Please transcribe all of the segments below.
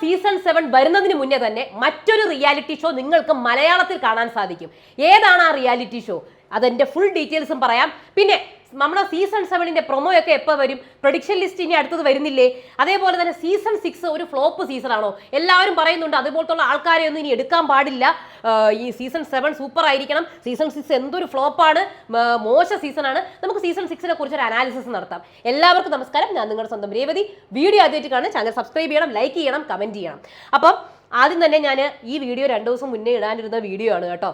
Season seven വരുന്നതിന് മുന്നേ തന്നെ മറ്റൊരു റിയാലിറ്റി ഷോ നിങ്ങൾക്ക് മലയാളത്തിൽ കാണാൻ സാധിക്കും. ഏതാണ് ആ റിയാലിറ്റി ഷോ അതെന്റെ ഫുൾ ഡീറ്റെയിൽസും പറയാം. പിന്നെ നമ്മുടെ സീസൺ സെവനിന്റെ പ്രൊമോ ഒക്കെ എപ്പോൾ വരും? പ്രൊഡിക്ഷൻ ലിസ്റ്റ് ഇനി അടുത്തത് വരുന്നില്ലേ? അതേപോലെ തന്നെ സീസൺ സിക്സ് ഒരു ഫ്ലോപ്പ് സീസൺ ആണോ? എല്ലാവരും പറയുന്നുണ്ട് അതുപോലത്തുള്ള ആൾക്കാരെ ഒന്നും ഇനി എടുക്കാൻ പാടില്ല. ഈ സീസൺ സെവൻ സൂപ്പർ ആയിരിക്കണം. സീസൺ സിക്സ് എന്തൊരു ഫ്ലോപ്പാണ് മോശ സീസൺ ആണ്. നമുക്ക് സീസൺ സിക്സിനെ കുറിച്ച് ഒരു അനാലിസിസ് നടത്താം. എല്ലാവർക്കും നമസ്കാരം. ഞാൻ നിങ്ങളുടെ സ്വന്തം രേവതി. വീഡിയോ ആദ്യമായിട്ട് കാണും ചാനൽ സബ്സ്ക്രൈബ് ചെയ്യണം ലൈക്ക് ചെയ്യണം കമന്റ് ചെയ്യണം. അപ്പം ആദ്യം തന്നെ ഞാൻ ഈ വീഡിയോ രണ്ടു ദിവസം മുന്നേ ഇടാനിരുന്ന വീഡിയോ ആണ് കേട്ടോ.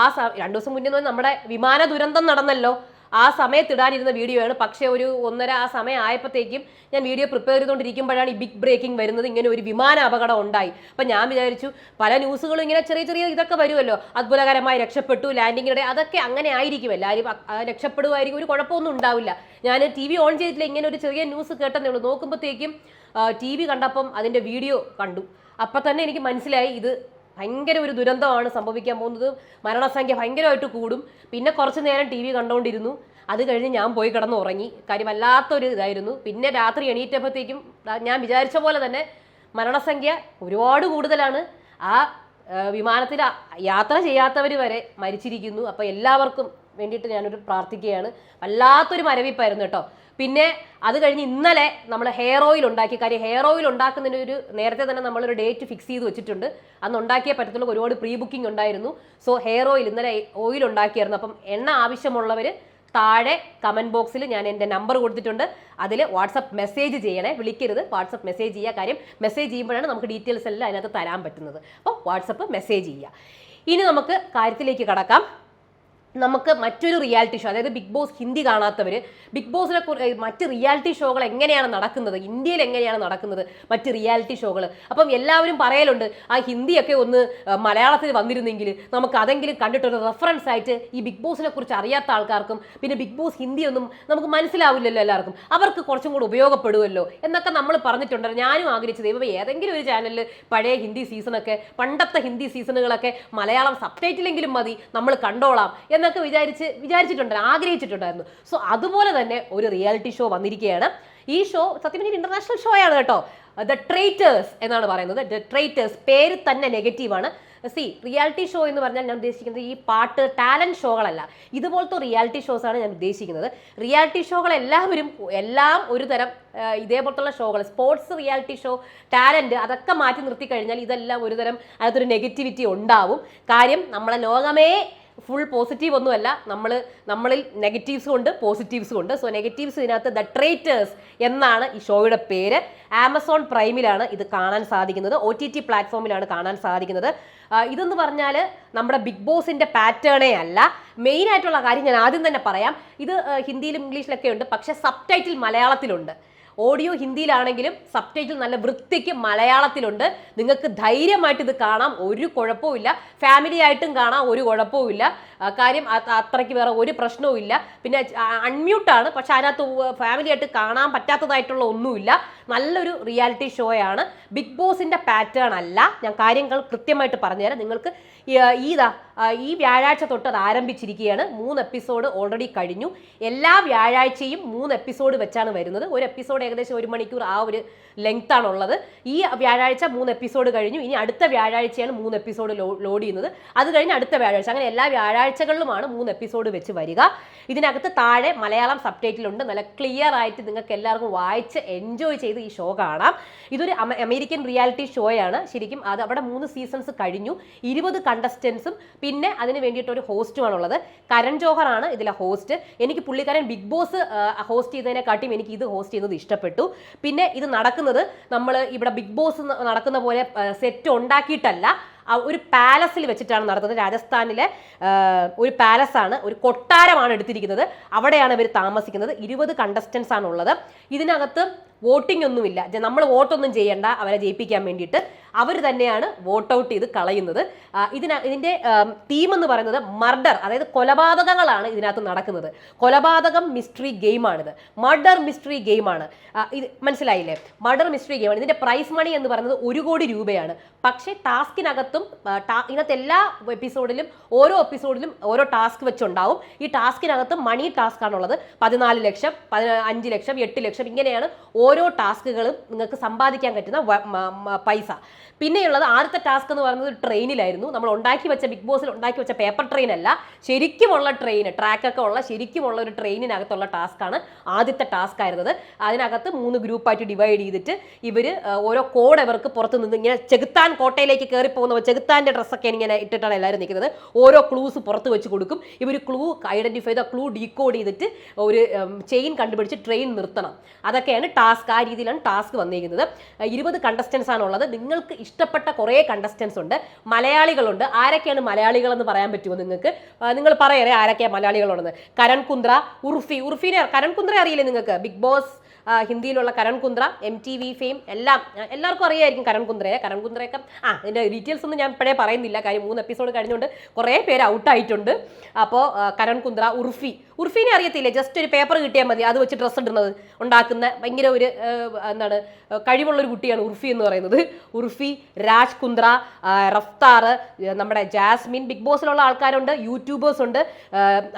ആ, രണ്ട് ദിവസം മുന്നേ നമ്മുടെ വിമാന ദുരന്തം നടന്നല്ലോ. ആ സമയത്ത് ഇടാനിരുന്ന വീഡിയോ ആണ് പക്ഷേ ഒരു ഒന്നര ആ സമയം ആയപ്പോഴത്തേക്കും ഞാൻ വീഡിയോ പ്രിപ്പയർ ചെയ്തുകൊണ്ടിരിക്കുമ്പോഴാണ് ഈ ബിഗ് ബ്രേക്കിംഗ് വരുന്നത്. ഇങ്ങനെ ഒരു വിമാന അപകടം ഉണ്ടായി. അപ്പം ഞാൻ വിചാരിച്ചു പല ന്യൂസുകളും ഇങ്ങനെ ചെറിയ ചെറിയ ഇതൊക്കെ വരുമല്ലോ. അത്ഭുതകരമായി രക്ഷപ്പെട്ടു ലാൻഡിങ്ങിനിടെ അതൊക്കെ അങ്ങനെ ആയിരിക്കും. എല്ലാവരും രക്ഷപ്പെടുമായിരിക്കും ഒരു കുഴപ്പമൊന്നും ഉണ്ടാവില്ല. ഞാൻ ടി വി ഓൺ ചെയ്തിട്ടില്ല. ഇങ്ങനെ ഒരു ചെറിയ ന്യൂസ് കേട്ടെന്നേ ഉള്ളൂ. നോക്കുമ്പോഴത്തേക്കും ടി വി കണ്ടപ്പം അതിന്റെ വീഡിയോ കണ്ടു. അപ്പം തന്നെ എനിക്ക് മനസ്സിലായി ഇത് ഭയങ്കര ഒരു ദുരന്തമാണ് സംഭവിക്കാൻ പോകുന്നത്. മരണസംഖ്യ ഭയങ്കരമായിട്ട് കൂടും. പിന്നെ കുറച്ച് നേരം ടി വി കണ്ടുകൊണ്ടിരുന്നു അത് കഴിഞ്ഞ് ഞാൻ പോയി കിടന്ന് ഉറങ്ങി കാര്യം വല്ലാത്തൊരു ഇതായിരുന്നു. പിന്നെ രാത്രി എണീറ്റപ്പോഴത്തേക്കും ഞാൻ വിചാരിച്ച പോലെ തന്നെ മരണസംഖ്യ ഒരുപാട് കൂടുതലാണ്. ആ, വിമാനത്തിൽ യാത്ര ചെയ്യാത്തവർ വരെ മരിച്ചിരിക്കുന്നു. അപ്പോൾ എല്ലാവർക്കും വേണ്ടിയിട്ട് ഞാനൊരു പ്രാർത്ഥിക്കുകയാണ്. വല്ലാത്തൊരു മരവിപ്പായിരുന്നു കേട്ടോ. പിന്നെ അത് കഴിഞ്ഞ് ഇന്നലെ നമ്മൾ ഹെയർ ഓയിൽ ഉണ്ടാക്കി. കാര്യം ഹെയർ ഓയിൽ ഉണ്ടാക്കുന്നതിന് ഒരു നേരത്തെ തന്നെ നമ്മളൊരു ഡേറ്റ് ഫിക്സ് ചെയ്ത് വെച്ചിട്ടുണ്ട്. അന്ന് ഉണ്ടാക്കിയ പറ്റത്തുള്ളൂ. ഒരുപാട് പ്രീ ബുക്കിംഗ് ഉണ്ടായിരുന്നു. സോ ഹെയർ ഓയിൽ ഇന്നലെ ഓയിൽ ഉണ്ടാക്കിയായിരുന്നു. അപ്പം എണ്ണ ആവശ്യമുള്ളവർ താഴെ കമന്റ് ബോക്സിൽ ഞാൻ എന്റെ നമ്പർ കൊടുത്തിട്ടുണ്ട്. അതിൽ വാട്സപ്പ് മെസ്സേജ് ചെയ്യണേ. വിളിക്കരുത്. വാട്സപ്പ് മെസ്സേജ് ചെയ്യുക. കാര്യം മെസ്സേജ് ചെയ്യുമ്പോഴാണ് നമുക്ക് ഡീറ്റെയിൽസ് എല്ലാം അതിനകത്ത് തരാൻ പറ്റുന്നത്. അപ്പോൾ വാട്സപ്പ് മെസ്സേജ് ചെയ്യുക. ഇനി നമുക്ക് കാര്യത്തിലേക്ക് കടക്കാം. നമുക്ക് മറ്റൊരു റിയാലിറ്റി ഷോ അതായത് ബിഗ് ബോസ് ഹിന്ദി കാണാത്തവർ ബിഗ് ബോസിനെ മറ്റ് റിയാലിറ്റി ഷോകൾ എങ്ങനെയാണ് നടക്കുന്നത്? ഇന്ത്യയിൽ എങ്ങനെയാണ് നടക്കുന്നത്? മറ്റ് റിയാലിറ്റി ഷോകൾ അപ്പം എല്ലാവരും പറയലുണ്ട് ആ ഹിന്ദിയൊക്കെ ഒന്ന് മലയാളത്തിൽ വന്നിരുന്നെങ്കിൽ നമുക്ക് അതെങ്കിലും കണ്ടിട്ടൊരു റെഫറൻസ് ആയിട്ട് ഈ ബിഗ് ബോസിനെ കുറിച്ച് അറിയാത്ത ആൾക്കാർക്കും പിന്നെ ബിഗ് ബോസ് ഹിന്ദിയൊന്നും നമുക്ക് മനസ്സിലാവില്ലല്ലോ എല്ലാവർക്കും. അവർക്ക് കുറച്ചും കൂടി ഉപയോഗപ്പെടുമല്ലോ എന്നൊക്കെ നമ്മൾ പറഞ്ഞിട്ടുണ്ട്. ഞാനും ആഗ്രഹിച്ചത് ദൈവമേ ഏതെങ്കിലും ഒരു ചാനലിൽ പഴയ ഹിന്ദി സീസണൊക്കെ പണ്ടത്തെ ഹിന്ദി സീസണുകളൊക്കെ മലയാളം സബ്ടൈറ്റിലെങ്കിലും മതി നമ്മൾ കണ്ടോളാം എന്നൊക്കെ വിചാരിച്ച് വിചാരിച്ചിട്ടുണ്ടായിരുന്നു ആഗ്രഹിച്ചിട്ടുണ്ടായിരുന്നു. സോ അതുപോലെ തന്നെ ഒരു റിയാലിറ്റി ഷോ വന്നിരിക്കുകയാണ്. ഈ ഷോ സത്യം പറഞ്ഞാൽ ഇന്റർനാഷണൽ ഷോ ആണ് കേട്ടോ. ദ ട്രേറ്റേഴ്സ് എന്നാണ് പറയുന്നത്. ദ ട്രേറ്റേഴ്സ് പേര് തന്നെ നെഗറ്റീവാണ് സി റിയാലിറ്റി ഷോ എന്ന് പറഞ്ഞാൽ ഞാൻ ഉദ്ദേശിക്കുന്നത് ഈ പാട്ട് ടാലന്റ് ഷോകളല്ല ഇതുപോലത്തെ റിയാലിറ്റി ഷോസ് ആണ് ഞാൻ ഉദ്ദേശിക്കുന്നത്. റിയാലിറ്റി ഷോകൾ എല്ലാവരും എല്ലാം ഒരു തരം ഇതേപോലത്തുള്ള ഷോകൾ സ്പോർട്സ് റിയാലിറ്റി ഷോ ടാലന്റ് അതൊക്കെ മാറ്റി നിർത്തി കഴിഞ്ഞാൽ ഇതെല്ലാം ഒരു തരം അതിനകത്തൊരു നെഗറ്റിവിറ്റി ഉണ്ടാവും. കാര്യം നമ്മളെ ലോകമേ ഫുൾ പോസിറ്റീവ് ഒന്നുമല്ല. നമ്മൾ നമ്മളിൽ നെഗറ്റീവ്സും ഉണ്ട് പോസിറ്റീവ്സും ഉണ്ട്. സോ നെഗറ്റീവ്സ് ഇതിനകത്ത് ദ ട്രേറ്റേഴ്സ് എന്നാണ് ഈ ഷോയുടെ പേര്. ആമസോൺ പ്രൈമിലാണ് ഇത് കാണാൻ സാധിക്കുന്നത്. ഒ ടി ടി പ്ലാറ്റ്ഫോമിലാണ് കാണാൻ സാധിക്കുന്നത്. ഇതെന്ന് പറഞ്ഞാൽ നമ്മുടെ ബിഗ് ബോസിന്റെ പാറ്റേണേ അല്ല. മെയിൻ ആയിട്ടുള്ള കാര്യം ഞാൻ ആദ്യം തന്നെ പറയാം. ഇത് ഹിന്ദിയിലും ഇംഗ്ലീഷിലൊക്കെ ഉണ്ട്. പക്ഷേ സബ് ടൈറ്റിൽ മലയാളത്തിലുണ്ട്. ഓഡിയോ ഹിന്ദിയിലാണെങ്കിലും സബ് ടൈറ്റിൽ നല്ല വൃത്തിക്ക് മലയാളത്തിലുണ്ട്. നിങ്ങൾക്ക് ധൈര്യമായിട്ട് ഇത് കാണാം. ഒരു കുഴപ്പവുമില്ല ഫാമിലി ആയിട്ടും കാണാം. ഒരു കുഴപ്പവുമില്ല ആ, കാര്യം അത് അത്രയ്ക്ക് വേറെ ഒരു പ്രശ്നവും ഇല്ല. പിന്നെ അൺമ്യൂട്ടാണ് പക്ഷെ അതിനകത്ത് ഫാമിലി ആയിട്ട് കാണാൻ പറ്റാത്തതായിട്ടുള്ള ഒന്നുമില്ല. നല്ലൊരു റിയാലിറ്റി ഷോയാണ് ബിഗ് ബോസിന്റെ പാറ്റേൺ അല്ല. ഞാൻ കാര്യങ്ങൾ കൃത്യമായിട്ട് പറഞ്ഞുതരാം. നിങ്ങൾക്ക് ഈ, ഇതാ ആ, ഈ വ്യാഴാഴ്ച തൊട്ട് അത് ആരംഭിച്ചിരിക്കുകയാണ്. മൂന്ന് എപ്പിസോഡ് ഓൾറെഡി കഴിഞ്ഞു. എല്ലാ വ്യാഴാഴ്ചയും മൂന്ന് എപ്പിസോഡ് വെച്ചാണ് വരുന്നത്. ഒരു എപ്പിസോഡ് ഏകദേശം ഒരു മണിക്കൂർ ആ ഒരു ലെങ്ത് ആണുള്ളത് ഈ വ്യാഴാഴ്ച മൂന്ന് എപ്പിസോഡ് കഴിഞ്ഞു. ഇനി അടുത്ത വ്യാഴാഴ്ചയാണ് മൂന്ന് എപ്പിസോഡ് ലോഡ് ചെയ്യുന്നത്. അത് കഴിഞ്ഞ് അടുത്ത വ്യാഴാഴ്ച. അങ്ങനെ എല്ലാ വ്യാഴാഴ്ചകളിലുമാണ് മൂന്ന് എപ്പിസോഡ് വെച്ച് വരിക. ഇതിനകത്ത് താഴെ മലയാളം സബ് ടൈറ്റിലുണ്ട് നല്ല ക്ലിയർ ആയിട്ട് നിങ്ങൾക്ക് എല്ലാവർക്കും വായിച്ച് എൻജോയ് ചെയ്ത് ഈ ഷോ കാണാം. ഇതൊരു അമേരിക്കൻ റിയാലിറ്റി ഷോയാണ് ശരിക്കും അത് അവിടെ മൂന്ന് സീസൺസ് കഴിഞ്ഞു. ഇരുപത് കണ്ടസ്റ്റൻസും പിന്നെ അതിന് വേണ്ടിയിട്ട് ഒരു ഹോസ്റ്റുമാണുള്ളത് കരൺ ജോഹറാണ് ഇതിലെ ഹോസ്റ്റ് എനിക്ക് പുള്ളിക്കാരൻ ബിഗ് ബോസ് ഹോസ്റ്റ് ചെയ്തതിനെക്കാട്ടിയും എനിക്ക് ഇത് ഹോസ്റ്റ് ചെയ്യുന്നത് ഇഷ്ടപ്പെട്ടു. പിന്നെ ഇത് നടക്കുന്നത് നമ്മൾ ഇവിടെ ബിഗ് ബോസ് നടക്കുന്ന പോലെ സെറ്റ് ഉണ്ടാക്കിയിട്ടല്ല. ഒരു പാലസിൽ വെച്ചിട്ടാണ് നടത്തുന്നത് രാജസ്ഥാനിലെ ഒരു പാലസാണ് ഒരു കൊട്ടാരമാണ് എടുത്തിരിക്കുന്നത്. അവിടെയാണ് ഇവർ താമസിക്കുന്നത്. ഇരുപത് കണ്ടസ്റ്റൻസ് ആണ് ഉള്ളത് ഇതിനകത്ത് വോട്ടിംഗ് ഒന്നുമില്ല. നമ്മൾ വോട്ടൊന്നും ചെയ്യേണ്ട. അവരെ ജയിപ്പിക്കാൻ വേണ്ടിയിട്ട് അവർ തന്നെയാണ് വോട്ട് ഔട്ട് ചെയ്ത് കളയുന്നത്. ഇതിന ഇതിന്റെ തീം എന്ന് പറയുന്നത് മർഡർ അതായത് കൊലപാതകങ്ങളാണ് ഇതിനകത്ത് നടക്കുന്നത്. കൊലപാതകം മിസ്റ്ററി ഗെയിമാണിത് മർഡർ മിസ്റ്ററി ഗെയിമാണ് ഇത് മനസ്സിലായില്ലേ? മർഡർ മിസ്റ്ററി ഗെയിമാണ് ഇതിന്റെ പ്രൈസ് മണി എന്ന് പറയുന്നത് ഒരു കോടി രൂപയാണ്. പക്ഷേ ടാസ്കിനകത്ത് ഇതിനകത്തും ഇന്നത്തെ എല്ലാ എപ്പിസോഡിലും ഓരോ എപ്പിസോഡിലും ഓരോ ടാസ്ക് വെച്ചുണ്ടാവും. ഈ ടാസ്കിനകത്ത് മണി ടാസ്ക് ആണുള്ളത്. പതിനാല് ലക്ഷം അഞ്ച് ലക്ഷം എട്ട് ലക്ഷം ഇങ്ങനെയാണ് ഓരോ ടാസ്കുകളും നിങ്ങൾക്ക് സമ്പാദിക്കാൻ പറ്റുന്ന പൈസ. പിന്നെയുള്ളത് ആദ്യത്തെ ടാസ്ക് എന്ന് പറയുന്നത് ട്രെയിനിലായിരുന്നു നമ്മൾ ഉണ്ടാക്കി വെച്ച ബിഗ് ബോസിൽ ഉണ്ടാക്കി വെച്ച പേപ്പർ ട്രെയിൻ അല്ല. ശരിക്കുമുള്ള ട്രെയിൻ ട്രാക്കൊക്കെ ഉള്ള ശരിക്കുമുള്ള ഒരു ട്രെയിനിനകത്തുള്ള ടാസ്ക്കാണ് ആദ്യത്തെ ടാസ്ക് ആയിരുന്നത്. അതിനകത്ത് മൂന്ന് ഗ്രൂപ്പായിട്ട് ഡിവൈഡ് ചെയ്തിട്ട് ഇവർ ഓരോ കോഡ് ഇവർക്ക് പുറത്ത് നിന്ന് ഇങ്ങനെ ചെകുത്താൻ കോട്ടയിലേക്ക് കയറി പോകുന്ന ചെകുത്താന്റെ ഡ്രസ്സൊക്കെ ഇങ്ങനെ ഇട്ടിട്ടാണ് എല്ലാവരും നിൽക്കുന്നത്. ഓരോ ക്ലൂസ് പുറത്ത് വെച്ച് കൊടുക്കും. ഇവർ ക്ലൂ ഐഡന്റിഫൈ ചെയ്ത ക്ലൂ ഡീകോഡ് ചെയ്തിട്ട് ഒരു ചെയിൻ കണ്ടുപിടിച്ച് ട്രെയിൻ നിർത്തണം. അതൊക്കെയാണ് ടാസ്ക് ആ രീതിയിലാണ് ടാസ്ക് വന്നിരിക്കുന്നത്. ഇരുപത് കണ്ടസ്റ്റൻസ് ആണുള്ളത്. നിങ്ങൾക്ക് ഇഷ്ടപ്പെട്ട കുറേ കണ്ടസ്റ്റൻസ് ഉണ്ട്. മലയാളികളുണ്ട്. ആരൊക്കെയാണ് മലയാളികളെന്ന് പറയാൻ പറ്റുമോ നിങ്ങൾക്ക്? നിങ്ങൾ പറയറേ ആരൊക്കെയാണ് മലയാളികളുള്ളത് കരൺ കുന്ദ്ര ഉർഫി. ഉർഫിനെ കരൺ കുന്ദ്ര അറിയില്ലേ നിങ്ങൾക്ക്? Bigg Boss ഹിന്ദിയിലുള്ള Karan Kundra M T V fame എല്ലാം എല്ലാവർക്കും അറിയായിരിക്കും കരൺ കുന്ദ്രയെ. കരൺ കുന്ദ്രയൊക്കെ ആ അതിന്റെ ഡീറ്റെയിൽസ് ഒന്നും ഞാൻ ഇപ്പോഴേ പറയുന്നില്ല. കാര്യം മൂന്ന് എപ്പിസോഡ് കഴിഞ്ഞുകൊണ്ട് കുറേ പേര് ഔട്ടായിട്ടുണ്ട് അപ്പോൾ കരൺ കുന്ദ്ര ഉർഫി ഉർഫിനെ അറിയത്തില്ലേ? ജസ്റ്റ് ഒരു പേപ്പർ കിട്ടിയാൽ മതി. അത് വെച്ച് ഡ്രസ്സ് ഇടുന്നത്. ഉണ്ടാക്കുന്ന ഭയങ്കര ഒരു എന്താണ് കഴിവുള്ള ഒരു കുട്ടിയാണ് ഉർഫി എന്ന് പറയുന്നത്. ഉർഫി രാജ് കുന്ദ്ര റഫ്താർ നമ്മുടെ ജാസ്മിൻ ബിഗ് ബോസിലുള്ള ആൾക്കാരുണ്ട് യൂട്യൂബേഴ്സ് ഉണ്ട്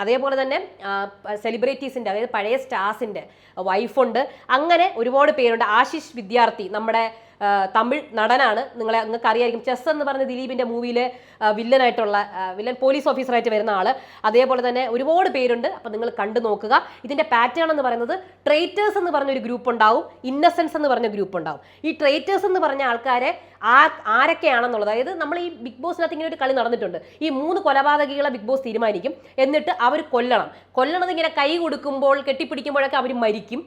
അതേപോലെ തന്നെ സെലിബ്രിറ്റീസിന്റെ അതായത് പഴയ സ്റ്റാർസിന്റെ വൈഫുണ്ട് അങ്ങനെ ഒരുപാട് പേരുണ്ട്. ആശിഷ് വിദ്യാർത്ഥി നമ്മുടെ തമിഴ് നടനാണ്. നിങ്ങളെ നിങ്ങൾക്ക് അറിയായിരിക്കും. ചെസ് എന്ന് പറഞ്ഞ ദിലീപിന്റെ മൂവിയിലെ വില്ലനായിട്ടുള്ള വില്ലൻ പോലീസ് ഓഫീസറായിട്ട് വരുന്ന ആൾ. അതേപോലെ തന്നെ ഒരുപാട് പേരുണ്ട്. അപ്പം നിങ്ങൾ കണ്ടു നോക്കുക. ഇതിന്റെ പാറ്റേൺ എന്ന് പറയുന്നത് ട്രേറ്റേഴ്സ് എന്ന് പറഞ്ഞ ഒരു ഗ്രൂപ്പ് ഉണ്ടാവും. ഇന്നസെൻസ് എന്ന് പറഞ്ഞ ഗ്രൂപ്പ് ഉണ്ടാവും. ഈ ട്രേറ്റേഴ്സ് എന്ന് പറഞ്ഞ ആൾക്കാരെ ആ ആരൊക്കെയാണെന്നുള്ളത് അതായത് നമ്മൾ ഈ ബിഗ് ബോസിനകത്ത് ഇങ്ങനെ ഒരു കളി നടന്നിട്ടുണ്ട്. ഈ മൂന്ന് കൊലപാതകികളെ ബിഗ് ബോസ് തീരുമാനിക്കും. എന്നിട്ട് അവർ കൊല്ലണം. കൊല്ലണത് ഇങ്ങനെ കൈ കൊടുക്കുമ്പോൾ കെട്ടിപ്പിടിക്കുമ്പോഴൊക്കെ അവർ മരിക്കും.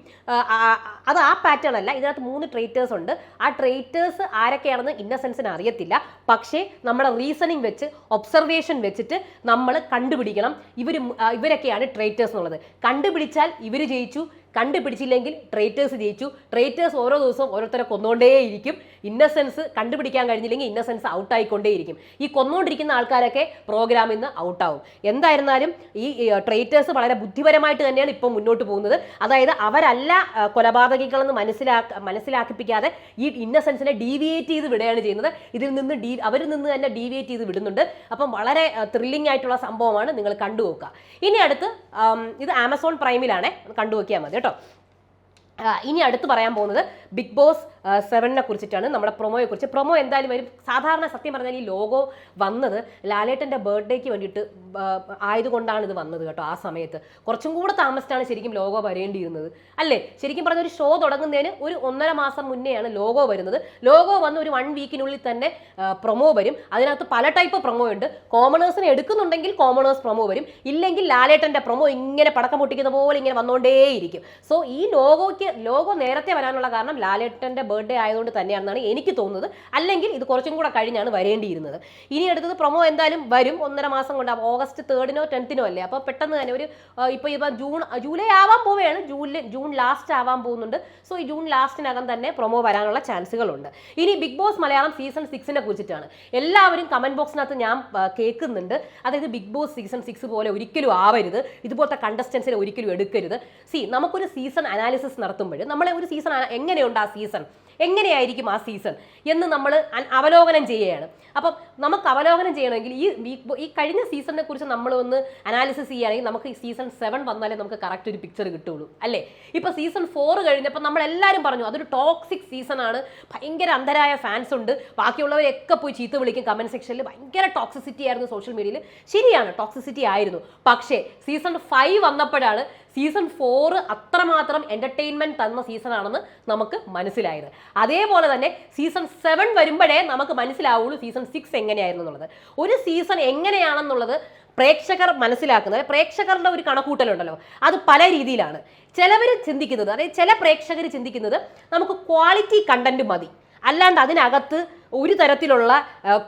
അത് ആ പാറ്റേൺ അല്ല. ഇതിനകത്ത് മൂന്ന് ട്രേറ്റേഴ്സ് ഉണ്ട്. ആ ട്രേറ്റേഴ്സ് ആരൊക്കെയാണെന്ന് ഇന്നസെൻസിന് അറിയത്തില്ല. പക്ഷേ നമ്മുടെ റീസണിങ് വെച്ച് ഒബ്സർവേഷൻ വെച്ചിട്ട് നമ്മൾ കണ്ടുപിടിക്കണം. ഇവർ ഇവരൊക്കെയാണ് ട്രേറ്റേഴ്സ് എന്നുള്ളത്. കണ്ടുപിടിച്ചാൽ ഇവർ ജയിച്ചു. കണ്ടുപിടിച്ചില്ലെങ്കിൽ ട്രേറ്റേഴ്സ് ജയിച്ചു. ട്രേറ്റേഴ്സ് ഓരോ ദിവസവും ഓരോരുത്തരെ കൊന്നുകൊണ്ടേയിരിക്കും ഇന്നസെൻസ് കണ്ടുപിടിക്കാൻ കഴിഞ്ഞില്ലെങ്കിൽ ഇന്നസെൻസ് ഔട്ടായിക്കൊണ്ടേയിരിക്കും ഈ കൊന്നുകൊണ്ടിരിക്കുന്ന ആൾക്കാരൊക്കെ പ്രോഗ്രാമിൽ നിന്ന് ഔട്ടാവും എന്തായിരുന്നാലും ഈ ട്രേറ്റേഴ്സ് വളരെ ബുദ്ധിപരമായിട്ട് തന്നെയാണ് ഇപ്പോൾ മുന്നോട്ട് പോകുന്നത്. അതായത് അവരല്ല കൊലപാതകികളെന്ന് മനസ്സിലാക്ക മനസ്സിലാക്കിപ്പിക്കാതെ ഈ ഇന്നസെൻസിനെ ഡീവിയേറ്റ് ചെയ്ത് വിടുകയാണ് ചെയ്യുന്നത്. ഇതിൽ നിന്ന് ഡീ അവരിൽ നിന്ന് തന്നെ ഡീവിയേറ്റ് ചെയ്ത് വിടുന്നുണ്ട്. അപ്പം വളരെ ത്രില്ലിംഗ് ആയിട്ടുള്ള സംഭവമാണ് നിങ്ങൾ കണ്ടുനോക്കുക. ഇനി അടുത്ത് ഇത് ആമസോൺ പ്രൈമിലാണ്. കണ്ടു നോക്കിയാൽ മതി കേട്ടോ ആ, ഇനി അടുത്ത് പറയാൻ പോകുന്നത് ബിഗ് ബോസ് സെവനിനെ കുറിച്ചിട്ടാണ് നമ്മുടെ പ്രൊമോയെ കുറിച്ച്. പ്രൊമോ എന്തായാലും വരും. സാധാരണ സത്യം പറഞ്ഞാൽ ഈ ലോഗോ വന്നത് ലാലേട്ടന്റെ ബർത്ത്ഡേക്ക് വേണ്ടിയിട്ട് ആയതുകൊണ്ടാണ് ഇത് വന്നത് കേട്ടോ ആ സമയത്ത്. കുറച്ചും കൂടെ താമസിച്ചാണ് ശരിക്കും ലോഗോ വരേണ്ടിയിരുന്നത്. അല്ലേ? ശരിക്കും പറഞ്ഞ ഒരു ഷോ തുടങ്ങുന്നതിന് ഒരു ഒന്നര മാസം മുന്നെയാണ് ലോഗോ വരുന്നത്. ലോഗോ വന്ന് ഒരു വൺ വീക്കിനുള്ളിൽ തന്നെ പ്രൊമോ വരും. അതിനകത്ത് പല ടൈപ്പ് പ്രൊമോ ഉണ്ട്. കോമണേഴ്സിനെ എടുക്കുന്നുണ്ടെങ്കിൽ കോമണേഴ്സ് പ്രൊമോ വരും. ഇല്ലെങ്കിൽ ലാലേട്ടന്റെ പ്രൊമോ ഇങ്ങനെ പടക്കം പൊട്ടിക്കുന്ന പോലെ ഇങ്ങനെ വന്നുകൊണ്ടേയിരിക്കും സോ ഈ ലോഗോയ്ക്ക് ലോഗോ നേരത്തെ വരാനുള്ള കാരണം ലാലേട്ടന്റെ ബർത്ത്ഡേ ആയതുകൊണ്ട് തന്നെയാണെന്നാണ് എനിക്ക് തോന്നുന്നത്. അല്ലെങ്കിൽ ഇത് കുറച്ചും കൂടെ കഴിഞ്ഞാണ് വരേണ്ടിയിരുന്നത്. ഇനി അടുത്തത് പ്രൊമോ എന്തായാലും വരും. ഒന്നര മാസം കൊണ്ട് അപ്പോൾ ഓഗസ്റ്റ് തേർഡിനോ ടെൻത്തിനോ അല്ലേ? അപ്പോൾ പെട്ടെന്ന് തന്നെ ഒരു ഇപ്പോൾ ഇപ്പൊ ജൂൺ ജൂലൈ ആവാൻ പോവുകയാണ്. ജൂണിൽ ജൂൺ ലാസ്റ്റ് ആവാൻ പോകുന്നുണ്ട്. സോ ഈ ജൂൺ ലാസ്റ്റിനകം തന്നെ പ്രൊമോ വരാനുള്ള ചാൻസുകളുണ്ട്. ഇനി ബിഗ് ബോസ് മലയാളം സീസൺ സിക്സിനെ കുറിച്ചിട്ടാണ്. എല്ലാവരും കമന്റ് ബോക്സിനകത്ത് ഞാൻ കേൾക്കുന്നുണ്ട്. അതായത് ബിഗ് ബോസ് സീസൺ സിക്സ് പോലെ ഒരിക്കലും ആവരുത്. ഇതുപോലത്തെ കണ്ടസ്റ്റൻസിനെ ഒരിക്കലും എടുക്കരുത്. സി നമുക്കൊരു സീസൺ അനാലിസിസ് നടത്തുമ്പോൾ നമ്മളെ ഒരു സീസൺ എങ്ങനെയുണ്ട് ആ സീസൺ എങ്ങനെയായിരിക്കും ആ സീസൺ എന്ന് നമ്മൾ അവലോകനം ചെയ്യുകയാണ്. അപ്പം നമുക്ക് അവലോകനം ചെയ്യണമെങ്കിൽ ഈ വീക്ക് ഈ കഴിഞ്ഞ സീസണിനെ കുറിച്ച് നമ്മൾ ഒന്ന് അനാലിസിസ് ചെയ്യുകയാണെങ്കിൽ നമുക്ക് ഈ സീസൺ സെവൻ വന്നാലേ നമുക്ക് കറക്റ്റ് ഒരു പിക്ചർ കിട്ടുള്ളൂ. അല്ലേ? ഇപ്പം സീസൺ ഫോർ കഴിഞ്ഞപ്പോൾ നമ്മൾ എല്ലാവരും പറഞ്ഞു അതൊരു ടോക്സിക് സീസൺ ആണ്. ഭയങ്കര അന്ധരായ ഫാൻസ് ഉണ്ട്. ബാക്കിയുള്ളവരൊക്കെ പോയി ചീത്ത വിളിക്കും കമന്റ് സെക്ഷനിൽ ഭയങ്കര ടോക്സിസിറ്റി ആയിരുന്നു സോഷ്യൽ മീഡിയയിൽ ശരിയാണ് ടോക്സിസിറ്റി ആയിരുന്നു. പക്ഷേ സീസൺ ഫൈവ് വന്നപ്പോഴാണ് സീസൺ ഫോർ അത്രമാത്രം എന്റർടൈൻമെന്റ് തന്ന സീസണാണെന്ന് നമുക്ക് മനസ്സിലായത്. അതേപോലെ തന്നെ സീസൺ സെവൻ വരുമ്പോഴേ നമുക്ക് മനസ്സിലാവുള്ളൂ സീസൺ സിക്സ് എങ്ങനെയായിരുന്നു എന്നുള്ളത്. ഒരു സീസൺ എങ്ങനെയാണെന്നുള്ളത് പ്രേക്ഷകർ മനസ്സിലാക്കുന്നത്. പ്രേക്ഷകരുടെ ഒരു കണക്കൂട്ടലുണ്ടല്ലോ. അത് പല രീതിയിലാണ്. ചിലവർ ചിന്തിക്കുന്നത് അതായത് ചില പ്രേക്ഷകർ ചിന്തിക്കുന്നത് നമുക്ക് ക്വാളിറ്റി കണ്ടന്റ് മതി. അല്ലാണ്ട് അതിനകത്ത് ഒരു തരത്തിലുള്ള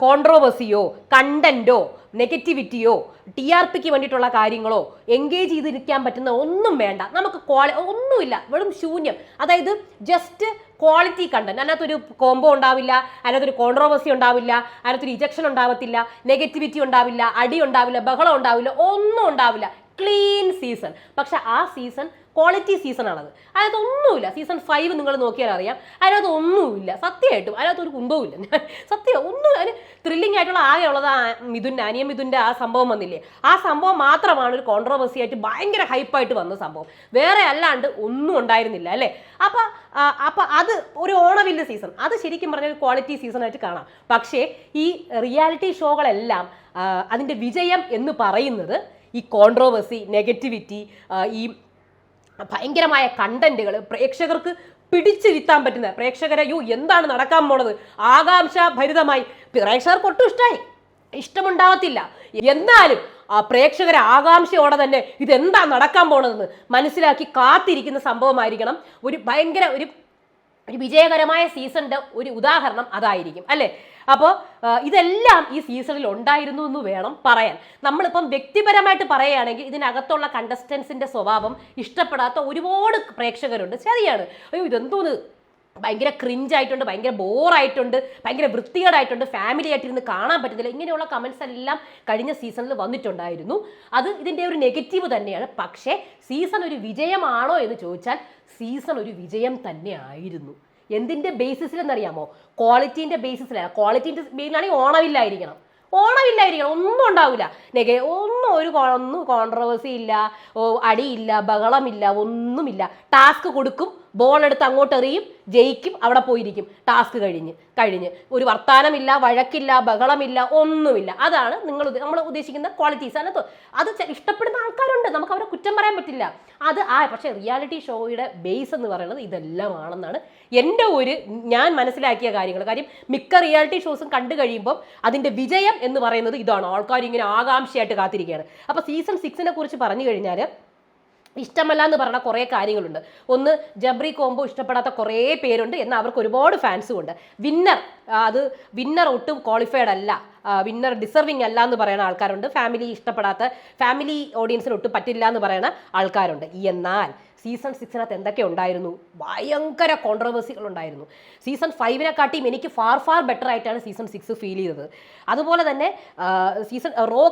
കോൺട്രോവേഴ്സിയോ കണ്ടന്റോ നെഗറ്റിവിറ്റിയോ ടി ആർ പിക്ക് വേണ്ടിയിട്ടുള്ള കാര്യങ്ങളോ എൻഗേജ് ചെയ്തിരിക്കാൻ പറ്റുന്ന ഒന്നും വേണ്ട. നമുക്ക് ക്വാളി ഒന്നുമില്ല. വെറും ശൂന്യം. അതായത് ജസ്റ്റ് ക്വാളിറ്റി കണ്ടന്റ് അതിനകത്തൊരു കോംബോ ഉണ്ടാവില്ല അതിനകത്തൊരു കോൺട്രോവേഴ്സി ഉണ്ടാവില്ല അതിനകത്തൊരു ഇജക്ഷൻ ഉണ്ടാവത്തില്ല നെഗറ്റിവിറ്റി ഉണ്ടാവില്ല അടി ഉണ്ടാവില്ല ബഹളം ഉണ്ടാവില്ല ഒന്നും ഉണ്ടാവില്ല. ക്ലീൻ സീസൺ പക്ഷെ ആ സീസൺ ക്വാളിറ്റി സീസൺ ആണത്. അതിനകത്ത് ഒന്നുമില്ല. സീസൺ ഫൈവ് നിങ്ങൾ നോക്കിയാൽ അറിയാം അതിനകത്ത് ഒന്നുമില്ല. സത്യമായിട്ടും. അതിനകത്ത് ഒരു കുമ്പവും ഇല്ല സത്യം. ഒന്നും അതിന് ത്രില്ലിംഗ് ആയിട്ടുള്ള ആകെ ഉള്ളത് മിഥുന്റെ അനിയ മിഥുന്റെ ആ സംഭവം വന്നില്ലേ? ആ സംഭവം മാത്രമാണ് ഒരു കോൺട്രവേഴ്സി ആയിട്ട് ഭയങ്കര ഹൈപ്പായിട്ട് വന്ന സംഭവം. വേറെ അല്ലാണ്ട് ഒന്നും ഉണ്ടായിരുന്നില്ല അല്ലേ? അപ്പം അപ്പം അത് ഒരു ഓണവില്ല സീസൺ അത് ശരിക്കും പറഞ്ഞ ഒരു ക്വാളിറ്റി സീസൺ ആയിട്ട് കാണാം. പക്ഷേ ഈ റിയാലിറ്റി ഷോകളെല്ലാം അതിന്റെ വിജയം എന്ന് പറയുന്നത് ഈ കോൺട്രോവേഴ്സി നെഗറ്റിവിറ്റി ഈ ഭയങ്കരമായ കണ്ടന്റുകൾ പ്രേക്ഷകർക്ക് പിടിച്ചിരുത്താൻ പറ്റുന്നത്. പ്രേക്ഷകരെ യു എന്താണ് നടക്കാൻ പോണത്? ആകാംക്ഷ ഭരിതമായി. പ്രേക്ഷകർക്ക് ഒട്ടും ഇഷ്ടമായി ഇഷ്ടമുണ്ടാവത്തില്ല എന്നാലും ആ പ്രേക്ഷകരെ ആകാംക്ഷയോടെ തന്നെ ഇതെന്താ നടക്കാൻ പോണതെന്ന് മനസ്സിലാക്കി കാത്തിരിക്കുന്ന സംഭവമായിരിക്കണം. ഒരു ഭയങ്കര ഒരു ഒരു വിജയകരമായ സീസണിന്റെ ഒരു ഉദാഹരണം അതായിരിക്കും. അല്ലേ? അപ്പോൾ ഇതെല്ലാം ഈ സീസണിൽ ഉണ്ടായിരുന്നു എന്ന് വേണം പറയാൻ. നമ്മളിപ്പം വ്യക്തിപരമായിട്ട് പറയുകയാണെങ്കിൽ ഇതിനകത്തുള്ള കണ്ടസ്റ്റൻസിന്റെ സ്വഭാവം ഇഷ്ടപ്പെടാത്ത ഒരുപാട് പ്രേക്ഷകരുണ്ട്. ശരിയാണ്. അയ്യോ ഇതെന്തോന്ന്? ഭയങ്കര ക്രിഞ്ചായിട്ടുണ്ട് ഭയങ്കര ബോറായിട്ടുണ്ട് ഭയങ്കര വൃത്തികേടായിട്ടുണ്ട് ഫാമിലി ആയിട്ടിരുന്ന് കാണാൻ പറ്റുന്നില്ല ഇങ്ങനെയുള്ള കമൻസ് എല്ലാം കഴിഞ്ഞ സീസണിൽ വന്നിട്ടുണ്ടായിരുന്നു. അത് ഇതിന്റെ ഒരു നെഗറ്റീവ് തന്നെയാണ്. പക്ഷേ സീസൺ ഒരു വിജയമാണോ എന്ന് ചോദിച്ചാൽ സീസൺ ഒരു വിജയം തന്നെ ആയിരുന്നു എന്തിന്റെ ബേസിസിൽ എന്നറിയാമോ ക്വാളിറ്റീന്റെ ബേസിസിലാണ് ക്വാളിറ്റീന്റെ ബേസിലാണെങ്കിൽ ഓണമില്ലായിരിക്കണം. ഓണമില്ലായിരിക്കണം. ഒന്നും ഉണ്ടാവില്ല നെഗ ഒന്നും ഒരു ഒന്നും കോൺട്രവേഴ്സി ഇല്ല. അടിയില്ല ബഹളമില്ല ഒന്നുമില്ല. ടാസ്ക് കൊടുക്കും ബോൾ എടുത്ത് അങ്ങോട്ട് എറിയും ജയിക്കും അവിടെ പോയിരിക്കും. ടാസ്ക് കഴിഞ്ഞ് കഴിഞ്ഞ്. ഒരു വർത്താനമില്ല വഴക്കില്ല ബഹളമില്ല ഒന്നുമില്ല. അതാണ് നിങ്ങൾ നമ്മൾ ഉദ്ദേശിക്കുന്ന ക്വാളിറ്റീസ് അതിനകത്ത് അത് ഇഷ്ടപ്പെടുന്ന ആൾക്കാരുണ്ട്. നമുക്ക് അവരെ കുറ്റം പറയാൻ പറ്റില്ല. അത് ആ പക്ഷേ റിയാലിറ്റി ഷോയുടെ ബേസ് എന്ന് പറയുന്നത് ഇതെല്ലാം ആണെന്നാണ് എന്റെ ഒരു ഞാൻ മനസ്സിലാക്കിയ കാര്യങ്ങൾ. കാര്യം മിക്ക റിയാലിറ്റി ഷോസും കണ്ടു കഴിയുമ്പോൾ അതിന്റെ വിജയം എന്ന് പറയുന്നത് ഇതാണ്. ആൾക്കാർ ഇങ്ങനെ ആകാംക്ഷയായിട്ട് കാത്തിരിക്കുകയാണ്. അപ്പോൾ സീസൺ സിക്സിനെ കുറിച്ച് പറഞ്ഞു കഴിഞ്ഞാൽ ഇഷ്ടമല്ല എന്ന് പറഞ്ഞ കുറേ കാര്യങ്ങളുണ്ട്. ഒന്ന് ജബ്രി കോംബോ ഇഷ്ടപ്പെടാത്ത കുറേ പേരുണ്ട്. എന്നാൽ അവർക്ക് ഒരുപാട് ഫാൻസും ഉണ്ട്. വിന്നർ അത് വിന്നർ ഒട്ടും ക്വാളിഫൈഡ് അല്ല. വിന്നർ ഡിസർവിങ് അല്ല എന്ന് പറയുന്ന ആൾക്കാരുണ്ട്. ഫാമിലി ഇഷ്ടപ്പെടാത്ത ഫാമിലി ഓഡിയൻസിന് ഒട്ടും പറ്റില്ല എന്ന് പറയുന്ന ആൾക്കാരുണ്ട്. എന്നാൽ സീസൺ സിക്സിനകത്ത് എന്തൊക്കെ ഉണ്ടായിരുന്നു? ഭയങ്കര കോൺട്രവേഴ്സികൾ ഉണ്ടായിരുന്നു. സീസൺ ഫൈവിനെ കാട്ടിയും എനിക്ക് ഫാർ ഫാർ ബെറ്റർ ആയിട്ടാണ് സീസൺ സിക്സ് ഫീൽ ചെയ്തത്. അതുപോലെ തന്നെ സീസൺ റോ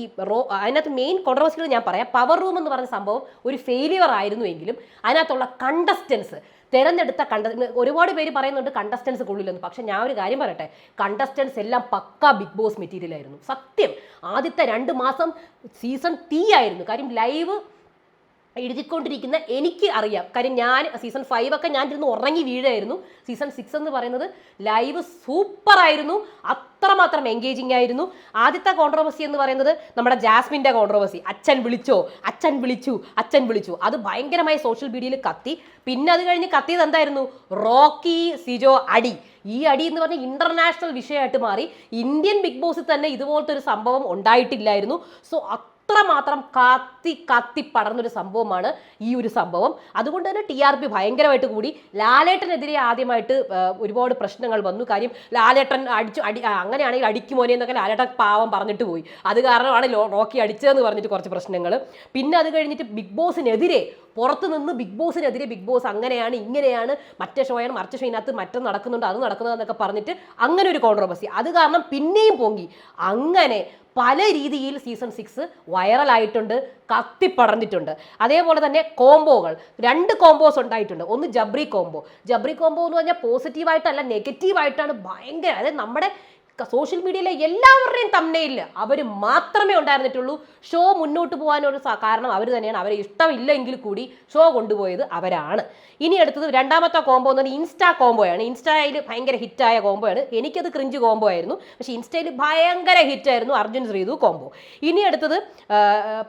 ഈ റോ അതിനകത്ത് മെയിൻ കോൺട്രവേഴ്സികൾ ഞാൻ പറയാം. പവർ റൂം എന്ന് പറഞ്ഞ സംഭവം ഒരു ഫെയിലിയർ ആയിരുന്നു എങ്കിലും അതിനകത്തുള്ള കണ്ടസ്റ്റൻസ് തിരഞ്ഞെടുത്ത കണ്ട ഒരുപാട് പേര് പറയുന്നുണ്ട് കണ്ടസ്റ്റൻസ് കൊള്ളില്ലെന്ന്. പക്ഷെ ഞാൻ ഒരു കാര്യം പറയട്ടെ കണ്ടസ്റ്റൻസ് എല്ലാം പക്ക ബിഗ് ബോസ് മെറ്റീരിയൽ ആയിരുന്നു. സത്യം ആദ്യത്തെ രണ്ട് മാസം സീസൺ തീ ആയിരുന്നു. കാര്യം ലൈവ് എഴുതിക്കൊണ്ടിരിക്കുന്ന എനിക്ക് അറിയാം. കാര്യം ഞാൻ സീസൺ ഫൈവ് ഒക്കെ ഞാൻ ഇരുന്ന് ഉറങ്ങി വീഴായിരുന്നു. സീസൺ സിക്സ് എന്ന് പറയുന്നത് ലൈവ് സൂപ്പർ ആയിരുന്നു. അത്രമാത്രം എൻഗേജിങ് ആയിരുന്നു. ആദ്യത്തെ കോൺട്രവേഴ്സി എന്ന് പറയുന്നത് നമ്മുടെ ജാസ്മിന്റെ കോൺട്രവേഴ്സി അച്ഛൻ വിളിച്ചോ? അച്ഛൻ വിളിച്ചു. അച്ഛൻ വിളിച്ചു. അത് ഭയങ്കരമായി സോഷ്യൽ മീഡിയയിൽ കത്തി. പിന്നെ അത് കഴിഞ്ഞ് കത്തിയത് എന്തായിരുന്നു? റോക്കി സിജോ അടി. ഈ അടി എന്ന് പറഞ്ഞ ഇന്റർനാഷണൽ വിഷയമായിട്ട് മാറി ഇന്ത്യൻ ബിഗ് ബോസിൽ തന്നെ ഇതുപോലത്തെ ഒരു സംഭവം ഉണ്ടായിട്ടില്ലായിരുന്നു. സോ അത്രമാത്രം കത്തി കത്തി പടർന്നൊരു സംഭവമാണ് ഈ ഒരു സംഭവം. അതുകൊണ്ട് തന്നെ ടി ആർ പി ഭയങ്കരമായിട്ട് കൂടി. ലാലേട്ടനെതിരെ ആദ്യമായിട്ട് ഒരുപാട് പ്രശ്നങ്ങൾ വന്നു. കാര്യം ലാലേട്ടൻ അടിച്ചു അടി അങ്ങനെയാണെങ്കിൽ അടിക്കുമോനെ എന്നൊക്കെ ലാലേട്ടൻ പാവം പറഞ്ഞിട്ട് പോയി. അത് കാരണമാണ് റോക്കി അടിച്ചതെന്ന് പറഞ്ഞിട്ട് കുറച്ച് പ്രശ്നങ്ങൾ പിന്നെ അത് കഴിഞ്ഞിട്ട് ബിഗ് ബോസിനെതിരെ പുറത്ത് നിന്ന് ബിഗ് ബോസിനെതിരെ ബിഗ് ബോസ് അങ്ങനെയാണ് ഇങ്ങനെയാണ് മറ്റേ ഷോയാണ് മറിച്ച ഷോയിനകത്ത് മറ്റം നടക്കുന്നുണ്ട് അത് നടക്കുന്നതെന്നൊക്കെ പറഞ്ഞിട്ട് അങ്ങനെ ഒരു കോൺട്രവേഴ്സി അത് കാരണം പിന്നെയും പൊങ്ങി അങ്ങനെ പല രീതിയിൽ സീസൺ സിക്സ് വൈറലായിട്ടുണ്ട് കത്തിപ്പടർന്നിട്ടുണ്ട്. അതേപോലെ തന്നെ കോംബോകൾ. രണ്ട് കോംബോസ് ഉണ്ടായിട്ടുണ്ട്. ഒന്ന് ജബ്രി കോംബോ. ജബ്രി കോംബോ എന്ന് പറഞ്ഞാൽ പോസിറ്റീവായിട്ടല്ല നെഗറ്റീവായിട്ടാണ് ഭയങ്കര. അതായത് നമ്മുടെ സോഷ്യൽ മീഡിയയിലെ എല്ലാവരുടെയും തമ്മനയില്ല അവർ മാത്രമേ ഉണ്ടായിരുന്നിട്ടുള്ളൂ. ഷോ മുന്നോട്ട് പോകാനൊരു കാരണം അവർ തന്നെയാണ്. അവരെ ഇഷ്ടമില്ലെങ്കിൽ കൂടി ഷോ കൊണ്ടുപോയത് അവരാണ്. ഇനി അടുത്തത് രണ്ടാമത്തെ കോംബോ എന്ന് പറഞ്ഞാൽ ഇൻസ്റ്റാ കോംബോയാണ് ഇൻസ്റ്റയിൽ ഭയങ്കര ഹിറ്റായ കോംബോയാണ് എനിക്കത് ക്രിഞ്ച് കോംബോ ആയിരുന്നു. പക്ഷേ ഇൻസ്റ്റയിൽ ഭയങ്കര ഹിറ്റായിരുന്നു അർജുൻ ശ്രീതു കോംബോ ഇനി അടുത്തത്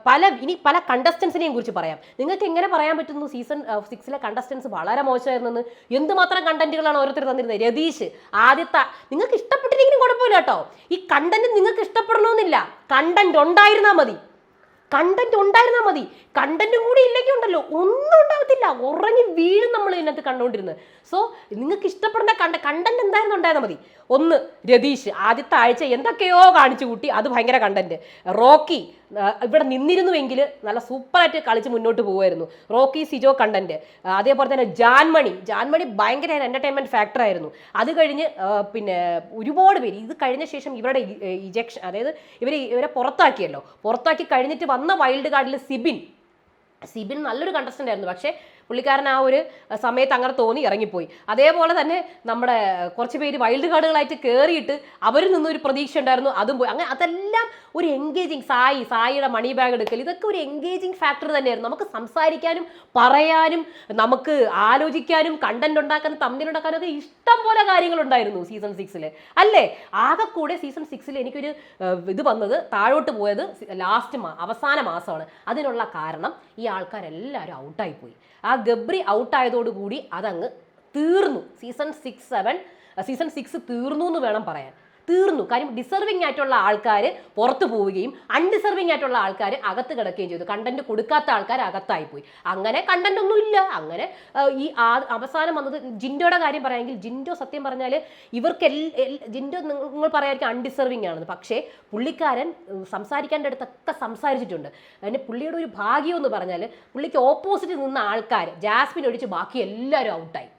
പല ഇനി പല കണ്ടസ്റ്റൻസിനെയും കുറിച്ച് പറയാം. നിങ്ങൾക്ക് എങ്ങനെ പറയാൻ പറ്റുന്നു സീസൺ സിക്സിലെ കണ്ടസ്റ്റൻസ് വളരെ മോശമായിരുന്നെന്ന്? എന്തുമാത്രം കണ്ടന്റുകളാണ് ഓരോരുത്തർ തന്നിരുന്നത്? രതീഷ് ആദ്യത്തെ നിങ്ങൾക്ക് ഇഷ്ടപ്പെട്ടില്ലെങ്കിലും കുഴപ്പമില്ല കേട്ടോ ഈ കണ്ടന്റ് നിങ്ങൾക്ക് ഇഷ്ടപ്പെടണമെന്നില്ല കണ്ടന്റ് ഉണ്ടായിരുന്നാ മതി. കണ്ടന്റ് ഉണ്ടായിരുന്നാ മതി. കണ്ടന്റും കൂടി ഇല്ലെങ്കിൽ ഉണ്ടല്ലോ. ഒന്നും ഉണ്ടാകത്തില്ല ഉറങ്ങി വീഴും നമ്മൾ ഇതിനകത്ത് കണ്ടുകൊണ്ടിരുന്നത് സോ നിങ്ങൾക്ക് ഇഷ്ടപ്പെടുന്ന കണ്ട കണ്ടന്റ് എന്തായിരുന്നു ഉണ്ടായിരുന്നാൽ മതി. ഒന്ന് രതീഷ്. ആദ്യത്തെ ആഴ്ച എന്തൊക്കെയോ കാണിച്ചു കൂട്ടി. അത് ഭയങ്കര കണ്ടന്റ് റോക്കി ഇവിടെ നിന്നിരുന്നുവെങ്കിൽ നല്ല സൂപ്പറായിട്ട് കളിച്ച് മുന്നോട്ട് പോകുമായിരുന്നു. റോക്കി സിജോ കണ്ടന്റ്. അതേപോലെ തന്നെ ജാൻമണി. ജാൻമണി ഭയങ്കര എന്റർടൈൻമെന്റ് ഫാക്ടറായിരുന്നു അത് കഴിഞ്ഞ് പിന്നെ ഒരുപാട് പേര് ഇത് കഴിഞ്ഞ ശേഷം ഇവരുടെ ഇജക്ഷൻ അതായത് ഇവർ ഇവരെ പുറത്താക്കിയല്ലോ. പുറത്താക്കി കഴിഞ്ഞിട്ട് വന്ന വൈൽഡ് കാർഡിൽ സിബിൻ. സിബിൻ നല്ലൊരു കണ്ടസ്റ്റന്റ് ആയിരുന്നു. പക്ഷേ പുള്ളിക്കാരൻ ആ ഒരു സമയത്ത് അങ്ങനെ തോന്നി ഇറങ്ങിപ്പോയി. അതേപോലെ തന്നെ നമ്മുടെ കുറച്ച് പേര് വൈൽഡ് കാർഡുകളായിട്ട് കയറിയിട്ട് അവരിൽ നിന്നൊരു പ്രതീക്ഷ ഉണ്ടായിരുന്നു അതും പോയി. അങ്ങനെ അതെല്ലാം ഒരു എൻഗേജിങ് സായി സായിയുടെ മണി ബാഗ് എടുക്കൽ ഇതൊക്കെ ഒരു എൻഗേജിങ് ഫാക്ടർ തന്നെയായിരുന്നു. നമുക്ക് സംസാരിക്കാനും പറയാനും നമുക്ക് ആലോചിക്കാനും കണ്ടന്റ് ഉണ്ടാക്കാനും തമ്മിൽ ഉണ്ടാക്കാനും ഒക്കെ ഇഷ്ടം പോലെ കാര്യങ്ങളുണ്ടായിരുന്നു സീസൺ സിക്സിൽ അല്ലേ? ആകെ കൂടെ സീസൺ സിക്സിൽ എനിക്കൊരു ഇത് വന്നത് താഴോട്ട് പോയത് ലാസ്റ്റ് മാ അവസാന മാസമാണ്. അതിനുള്ള കാരണം ഈ ആൾക്കാരെല്ലാവരും ഔട്ടായി പോയി. ആ ഗബ്രി ഔട്ടായതോടുകൂടി അതങ്ങ് തീർന്നു. Season six seven season six തീർന്നു എന്ന് വേണം പറയാൻ. തീർന്നു. കാര്യം ഡിസർവിംഗ് ആയിട്ടുള്ള ആൾക്കാർ പുറത്തു പോവുകയും അൺഡിസർവിംഗ് ആയിട്ടുള്ള ആൾക്കാർ അകത്ത് കിടക്കുകയും ചെയ്തു. കണ്ടന്റ് കൊടുക്കാത്ത ആൾക്കാർ അകത്തായി പോയി. അങ്ങനെ കണ്ടന്റ് ഒന്നും ഇല്ല. അങ്ങനെ ഈ അവസാനം വന്നത് ജിൻഡോയുടെ കാര്യം പറയാമെങ്കിൽ ജിൻഡോ സത്യം പറഞ്ഞാൽ ഇവർക്ക് ജിൻഡോ നിങ്ങൾ പറയായിരിക്കും അൺഡിസർവിംഗ് ആണെന്ന്. പക്ഷേ പുള്ളിക്കാരൻ സംസാരിക്കാന്റെ അടുത്തൊക്കെ സംസാരിച്ചിട്ടുണ്ട്. അതിന് പുള്ളിയുടെ ഒരു ഭാഗ്യം എന്ന് പറഞ്ഞാൽ പുള്ളിക്ക് ഓപ്പോസിറ്റ് നിന്ന ആൾക്കാർ ജാസ്മിൻ ഒഴിച്ച് ബാക്കി എല്ലാവരും ഔട്ടായി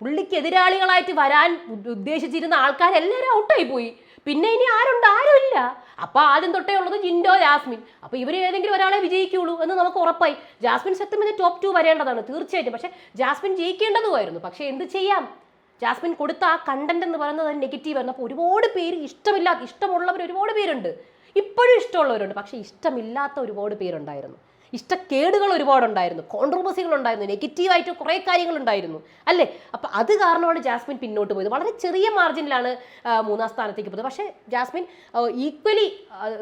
പുള്ളിക്ക് എതിരാളികളായിട്ട് വരാൻ ഉദ്ദ- ഉദ്ദേശിച്ചിരുന്ന ആൾക്കാരെല്ലാവരും ഔട്ടായി പോയി പിന്നെ ഇനി ആരുണ്ട്? ആരുമില്ല. അപ്പൊ ആദ്യം തൊട്ടേ ഉള്ളത് ജിൻഡോ ജാസ്മിൻ. അപ്പൊ ഇവർ ഏതെങ്കിലും ഒരാളെ വിജയിക്കുള്ളൂ എന്ന് നമുക്ക് ഉറപ്പായി. ജാസ്മിൻ സത്യം ഇത് ടോപ്പ് ടു വരേണ്ടതാണ് തീർച്ചയായിട്ടും. പക്ഷെ ജാസ്മിൻ ജയിക്കേണ്ടതുമായിരുന്നു. പക്ഷെ എന്ത് ചെയ്യാം? ജാസ്മിൻ കൊടുത്ത ആ കണ്ടന്റ് എന്ന് പറയുന്നത് നെഗറ്റീവ് ആയിരുന്നു അപ്പോൾ ഒരുപാട് പേര് ഇഷ്ടമില്ലാത്ത ഇഷ്ടമുള്ളവർ ഒരുപാട് പേരുണ്ട്. ഇപ്പോഴും ഇഷ്ടമുള്ളവരുണ്ട്. പക്ഷെ ഇഷ്ടമില്ലാത്ത ഒരുപാട് പേരുണ്ടായിരുന്നു. ഇഷ്ടക്കേടുകൾ ഒരുപാടുണ്ടായിരുന്നു. കോൺട്രവേഴ്സികൾ ഉണ്ടായിരുന്നു നെഗറ്റീവായിട്ട് കുറേ കാര്യങ്ങളുണ്ടായിരുന്നു. അല്ലേ? അപ്പം അത് കാരണമാണ് ജാസ്മിൻ പിന്നോട്ട് പോയത്. വളരെ ചെറിയ മാർജിനിലാണ് മൂന്നാം സ്ഥാനത്തേക്ക് പോയത്. പക്ഷേ ജാസ്മിൻ ഈക്വലി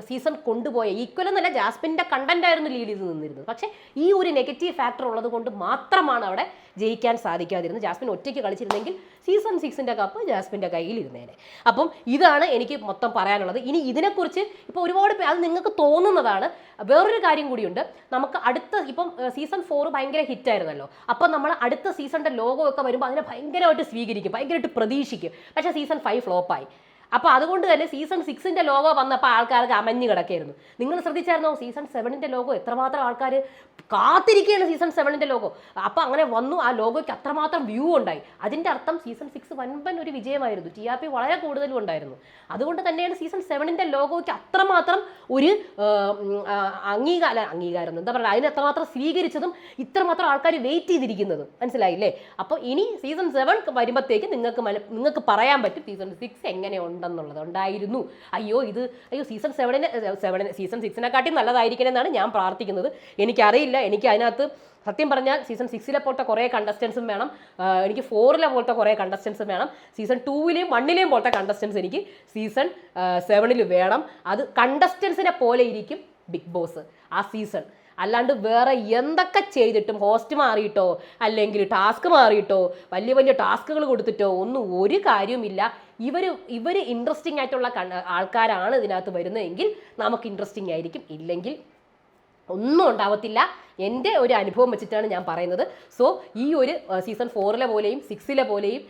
സീസൺ കൊണ്ടുപോയ ഈക്വൽ എന്നല്ല ജാസ്മിന്റെ കണ്ടന്റ് ആയിരുന്നു ലീഡ് ചെയ്ത് നിന്നിരുന്നത്. പക്ഷേ ഈ ഒരു നെഗറ്റീവ് ഫാക്ടർ ഉള്ളത് കൊണ്ട് മാത്രമാണ് അവിടെ ജയിക്കാൻ സാധിക്കാതിരുന്നത്. ജാസ്മിൻ ഒറ്റയ്ക്ക് കളിച്ചിരുന്നെങ്കിൽ സീസൺ സിക്സിന്റെ കപ്പ് ജാസ്മിന്റെ കയ്യിൽ ഇരുന്നേനെ അപ്പം ഇതാണ് എനിക്ക് മൊത്തം പറയാനുള്ളത്. ഇനി ഇതിനെക്കുറിച്ച് ഇപ്പോൾ ഒരുപാട് അത് നിങ്ങൾക്ക് തോന്നുന്നതാണ്. വേറൊരു കാര്യം കൂടിയുണ്ട്. നമുക്ക് അടുത്ത ഇപ്പം സീസൺ ഫോർ ഭയങ്കര ഹിറ്റായിരുന്നല്ലോ. അപ്പം നമ്മൾ അടുത്ത സീസണിന്റെ ലോഗോ ഒക്കെ വരുമ്പോൾ അതിനെ ഭയങ്കരമായിട്ട് സ്വീകരിക്കും. ഭയങ്കരമായിട്ട് പ്രതീക്ഷിക്കും. പക്ഷേ സീസൺ ഫൈവ് ഫ്ലോപ്പായി. അപ്പോൾ അതുകൊണ്ട് തന്നെ സീസൺ സിക്സിന്റെ ലോഗോ വന്നപ്പോൾ ആൾക്കാർക്ക് അമഞ്ഞു കിടക്കായിരുന്നു. നിങ്ങൾ ശ്രദ്ധിച്ചായിരുന്നോ? സീസൺ സെവനിന്റെ ലോഗോ എത്രമാത്രം ആൾക്കാർ കാത്തിരിക്കുകയാണ് സീസൺ സെവനിന്റെ ലോഗോ അപ്പോൾ അങ്ങനെ വന്നു ആ ലോഗോയ്ക്ക് അത്രമാത്രം വ്യൂ ഉണ്ടായി. അതിന്റെ അർത്ഥം സീസൺ സിക്സ് വൻപൻ ഒരു വിജയമായിരുന്നു. ടി ആർ പി വളരെ കൂടുതലും ഉണ്ടായിരുന്നു. അതുകൊണ്ട് തന്നെയാണ് സീസൺ സെവനിന്റെ ലോഗോയ്ക്ക് അത്രമാത്രം ഒരു അംഗീകാര അംഗീകാരം എന്താ പറയുക? അതിനെ എത്രമാത്രം സ്വീകരിച്ചതും ഇത്രമാത്രം ആൾക്കാർ വെയിറ്റ് ചെയ്തിരിക്കുന്നതും. മനസ്സിലായില്ലേ? അപ്പോൾ ഇനി സീസൺ സെവൻ വരുമ്പോഴത്തേക്ക് നിങ്ങൾക്ക് നിങ്ങൾക്ക് പറയാൻ പറ്റും സീസൺ സിക്സ് എങ്ങനെ ഉണ്ടെന്നുള്ളത് ഉണ്ടായിരുന്നു. അയ്യോ ഇത് അയ്യോ സീസൺ സെവനിന് സെവനിന് സീസൺ സിക്സിനെക്കാട്ടി നല്ലതായിരിക്കണം എന്നാണ് ഞാൻ പ്രാർത്ഥിക്കുന്നത്. എനിക്കറിയില്ല എനിക്ക് അതിനകത്ത് സത്യം പറഞ്ഞാൽ സീസൺ സിക്സിലെ പോലത്തെ കുറേ കണ്ടസ്റ്റൻസും വേണം. എനിക്ക് ഫോറിലെ പോലത്തെ കുറേ കണ്ടസ്റ്റൻസും വേണം. സീസൺ ടൂവിലെയും വണ്ണിലെയും പോലത്തെ കണ്ടസ്റ്റൻസ് എനിക്ക് സീസൺ സെവനിൽ വേണം. അത് കണ്ടസ്റ്റൻസിനെ പോലെ ഇരിക്കും ബിഗ് ബോസ് ആ സീസൺ അല്ലാണ്ട് വേറെ എന്തൊക്കെ ചെയ്തിട്ടും ഹോസ്റ്റ് മാറിയിട്ടോ അല്ലെങ്കിൽ ടാസ്ക് മാറിയിട്ടോ വലിയ വലിയ ടാസ്കുകൾ കൊടുത്തിട്ടോ ഒന്നും ഒരു കാര്യവുമില്ല. ഇവർ ഇവർ ഇൻട്രസ്റ്റിംഗ് ആയിട്ടുള്ള ആൾക്കാരാണ് ഇതിനകത്ത് വരുന്നതെങ്കിൽ നമുക്ക് ഇൻട്രസ്റ്റിംഗ് ആയിരിക്കും. ഇല്ലെങ്കിൽ ഒന്നും ഉണ്ടാവത്തില്ല. എന്റെ ഒരു അനുഭവം വെച്ചിട്ടാണ് ഞാൻ പറയുന്നത്. സോ ഈ ഒരു സീസൺ ഫോറിലെ പോലെയും സിക്സിലെ പോലെയും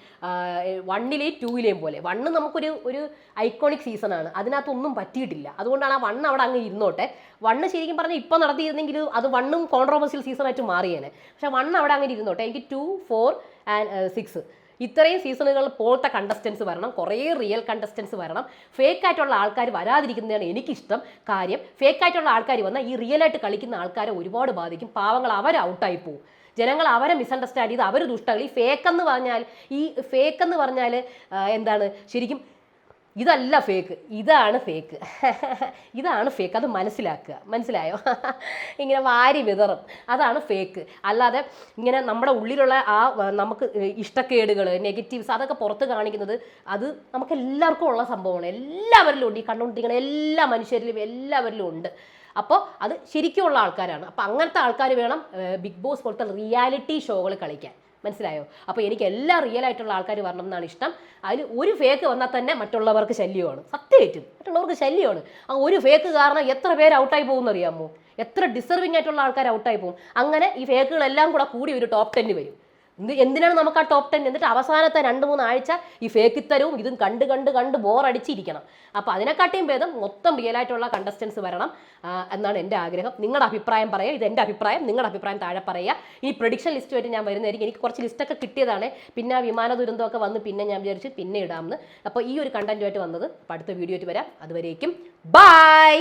വണ്ണിലെയും ടൂവിലെയും പോലെ വണ്ണ് നമുക്കൊരു ഒരു ഐക്കോണിക് സീസണാണ് അതിനകത്തൊന്നും പറ്റിയിട്ടില്ല. അതുകൊണ്ടാണ് ആ വണ്ണ് അവിടെ അങ്ങ് ഇരുന്നോട്ടെ. വണ്ണ് ശരിക്കും പറഞ്ഞാൽ ഇപ്പോൾ നടത്തിയിരുന്നെങ്കിൽ അത് വണ്ണും കോൺട്രോവേഴ്സ്യൽ സീസണായിട്ട് മാറിയേനെ. പക്ഷേ വണ്ണ് അവിടെ അങ്ങനെ ഇരുന്നോട്ടെ. എനിക്ക് ടു ഫോർ ആൻഡ് സിക്സ് ഇത്രയും സീസണുകൾ പോലത്തെ കണ്ടസ്റ്റൻസ് വരണം കുറേ റിയൽ കണ്ടസ്റ്റൻസ് വരണം. ഫേക്ക് ആയിട്ടുള്ള ആൾക്കാർ വരാതിരിക്കുന്നതാണ് എനിക്കിഷ്ടം. കാര്യം ഫേക്ക് ആയിട്ടുള്ള ആൾക്കാർ വന്നാൽ ഈ റിയൽ ആയിട്ട് കളിക്കുന്ന ആൾക്കാരെ ഒരുപാട് ബാധിക്കും. പാവങ്ങൾ അവർ ഔട്ടായി പോകും ജനങ്ങൾ അവരെ മിസ്അണ്ടർസ്റ്റാൻഡ് ചെയ്ത് അവർ ദുഷ്ടങ്ങൾ ഈ ഫേക്കെന്ന് പറഞ്ഞാൽ ഈ ഫേക്കെന്ന് പറഞ്ഞാൽ എന്താണ്? ശരിക്കും ഇതല്ല ഫേക്ക് ഇതാണ് ഫേക്ക് ഇതാണ് ഫേക്ക് അത് മനസ്സിലാക്കുക. മനസ്സിലായോ? ഇങ്ങനെ വാരി വിതറും. അതാണ് ഫേക്ക് അല്ലാതെ ഇങ്ങനെ നമ്മുടെ ഉള്ളിലുള്ള ആ നമുക്ക് ഇഷ്ടക്കേടുകൾ നെഗറ്റീവ്സ് അതൊക്കെ പുറത്ത് കാണിക്കുന്നത് അത് നമുക്ക് എല്ലാവർക്കും ഉള്ള സംഭവമാണ്. എല്ലാവരിലും ഉണ്ട്. ഈ കണ്ടുകൊണ്ടിരിക്കുന്ന എല്ലാ മനുഷ്യരിലും എല്ലാവരിലും ഉണ്ട്. അപ്പോൾ അത് ശരിക്കുമുള്ള ആൾക്കാരാണ്. അപ്പോൾ അങ്ങനത്തെ ആൾക്കാർ വേണം ബിഗ് ബോസ് പോലത്തെ റിയാലിറ്റി ഷോകൾ കളിക്കാൻ. മനസ്സിലായോ? അപ്പോൾ എനിക്ക് എല്ലാ റിയൽ ആയിട്ടുള്ള ആൾക്കാർ വരണം എന്നാണ് ഇഷ്ടം. അതിൽ ഒരു ഫേക്ക് വന്നാൽ തന്നെ മറ്റുള്ളവർക്ക് ശല്യമാണ്. സത്യമായിട്ടും മറ്റുള്ളവർക്ക് ശല്യമാണ്. ആ ഒരു ഫേക്ക് കാരണം എത്ര പേര് ഔട്ടായി പോകുമെന്ന് അറിയാമോ? എത്ര ഡിസർവിങ് ആയിട്ടുള്ള ആൾക്കാർ ഔട്ടായി പോകും. അങ്ങനെ ഈ ഫേക്കുകളെല്ലാം കൂടെ കൂടി ഒരു ടോപ്പ് ടെന്നിൽ വരും. എന്തിനാണ് നമുക്ക് ആ ടോപ്പ് ടെൻ എന്നിട്ട് അവസാനത്തെ രണ്ട് മൂന്ന് ആഴ്ച ഈ ഫേക്കിത്തരവും ഇതും കണ്ട് കണ്ട് കണ്ട് ബോറടിച്ചിരിക്കണം അപ്പോൾ അതിനെക്കാട്ടിയും ഭേദം മൊത്തം റിയൽ ആയിട്ടുള്ള കണ്ടസ്റ്റൻസ് വരണം എന്നാണ് എന്റെ ആഗ്രഹം. നിങ്ങളുടെ അഭിപ്രായം പറയുക. ഇത് എന്റെ അഭിപ്രായം നിങ്ങളുടെ അഭിപ്രായം താഴെ പറയുക. ഈ പ്രൊഡിക്ഷൻ ലിസ്റ്റ് ആയിട്ട് ഞാൻ വരുന്നതായിരിക്കും. എനിക്ക് കുറച്ച് ലിസ്റ്റൊക്കെ കിട്ടിയതാണ്. പിന്നെ ആ വിമാന ദുരന്തമൊക്കെ വന്ന് പിന്നെ ഞാൻ വിചാരിച്ച് പിന്നെ ഇടാമെന്ന്. അപ്പോൾ ഈ ഒരു കണ്ടന്റുമായിട്ട് വന്നത് അപ്പോൾ അടുത്ത വീഡിയോ ആയിട്ട് വരാം. അതുവരേക്കും ബൈ